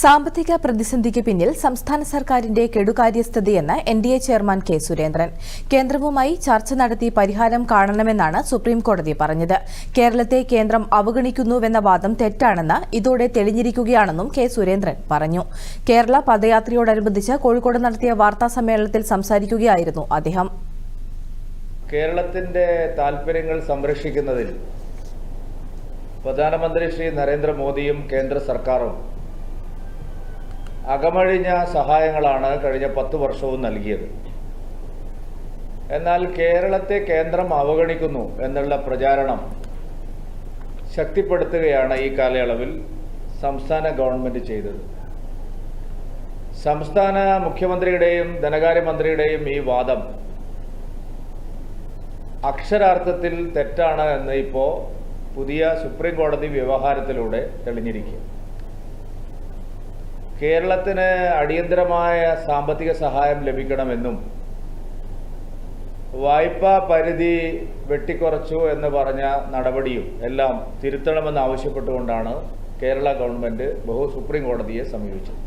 സാമ്പത്തിക പ്രതിസന്ധിക്ക് പിന്നിൽ സംസ്ഥാന സർക്കാരിന്റെ കെടുകാര്യസ്ഥതയെന്ന് N D A chairman K Surendran. കേന്ദ്രവുമായി ചർച്ച നടത്തി പരിഹാരം കാണണമെന്നാണ് സുപ്രീംകോടതി പറഞ്ഞത്. കേരളത്തെ കേന്ദ്രം അവഗണിക്കുന്നുവെന്ന വാദം തെറ്റാണെന്ന് ഇതോടെ തെളിഞ്ഞിരിക്കുകയാണെന്നും കെ സുരേന്ദ്രൻ പറഞ്ഞു. കേരള പദയാത്രയോടനുബന്ധിച്ച് കോഴിക്കോട് നടത്തിയ വാർത്താ സമ്മേളനത്തിൽ സംസാരിക്കുകയായിരുന്നു അദ്ദേഹം. കേരളത്തിന്റെ താൽപര്യങ്ങൾ സംരക്ഷിക്കുന്നതിൽ പ്രധാനമന്ത്രി ശ്രീ നരേന്ദ്രമോദിയും കേന്ദ്ര സർക്കാരും അകമഴിഞ്ഞ സഹായങ്ങളാണ് കഴിഞ്ഞ പത്ത് വർഷവും നൽകിയത്. എന്നാൽ കേരളത്തെ കേന്ദ്രം അവഗണിക്കുന്നു എന്നുള്ള പ്രചാരണം ശക്തിപ്പെടുത്തുകയാണ് ഈ കാലയളവിൽ സംസ്ഥാന ഗവൺമെന്റ് ചെയ്തത്. സംസ്ഥാന മുഖ്യമന്ത്രിയുടെയും ധനകാര്യമന്ത്രിയുടെയും ഈ വാദം അക്ഷരാർത്ഥത്തിൽ തെറ്റാണ് എന്ന് ഇപ്പോൾ പുതിയ സുപ്രീം കോടതി വ്യവഹാരത്തിലൂടെ തെളിഞ്ഞിരിക്കും കേരളത്തിന് അടിയന്തരമായ സാമ്പത്തിക സഹായം ലഭിക്കണമെന്നും വായ്പാ പരിധി വെട്ടിക്കുറച്ചു എന്ന് പറഞ്ഞ നടപടിയും എല്ലാം തിരുത്തണമെന്ന് ആവശ്യപ്പെട്ടുകൊണ്ടാണ് കേരള ഗവൺമെന്റ് ബഹു സുപ്രീം കോടതിയെ സമീപിച്ചത്.